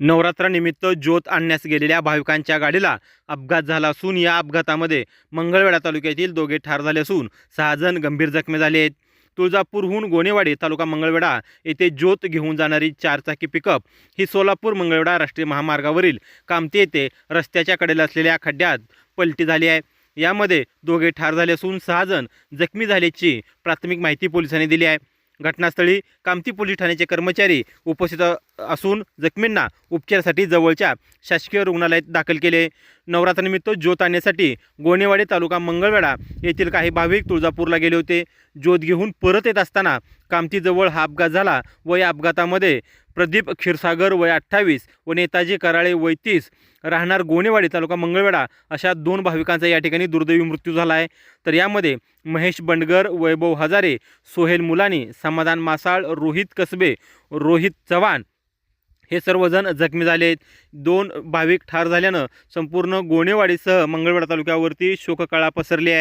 नवरात्रानिमित्त ज्योत आणण्यास गेलेल्या भाविकांच्या गाडीला अपघात झाला असून या अपघातामध्ये मंगळवेढा तालुक्यातील दोघे ठार झाले असून सहा जण गंभीर जखमी झाले आहेत. तुळजापूरहून गोनेवाडी तालुका मंगळवेढा येथे ज्योत घेऊन जाणारी चारचाकी पिकअप ही सोलापूर मंगळवेढा राष्ट्रीय महामार्गावरील कामती येथे रस्त्याच्या कडेला असलेल्या खड्ड्यात पलटी झाली आहे. यामध्ये दोघे ठार झाले असून सहा जण जखमी झाल्याची प्राथमिक माहिती पोलिसांनी दिली आहे. घटनास्थळी कामती पोलीस ठाण्याचे कर्मचारी उपस्थित असून जखमींना उपचारासाठी जवळच्या शासकीय रुग्णालयात दाखल केले. नवरात्रानिमित्त ज्योत आणण्यासाठी गोनेवाडी तालुका मंगळवेढा येथील काही भाविक तुळजापूरला गेले होते. ज्योत घेऊन परत येत असताना कामतीजवळ हा अपघात झाला व या अपघातामध्ये प्रदीप क्षीरसागर वय अठ्ठावीस व नेताजी कराळे वय तीस. राहणार गोनेवाडी तालुका मंगळवेढा अशा दोन भाविकांचा या ठिकाणी दुर्दैवी मृत्यू झाला आहे. तर यामध्ये महेश बंडगर वैभव हजारे सोहेल मुलानी समाधान मासाळ रोहित कसबे रोहित चव्हाण हे सर्वजण जखमी झाले आहेत. दोन भाविक ठार झाल्यानं संपूर्ण गोणेवाडीसह मंगळवेढा तालुक्यावरती शोककळा पसरली आहे.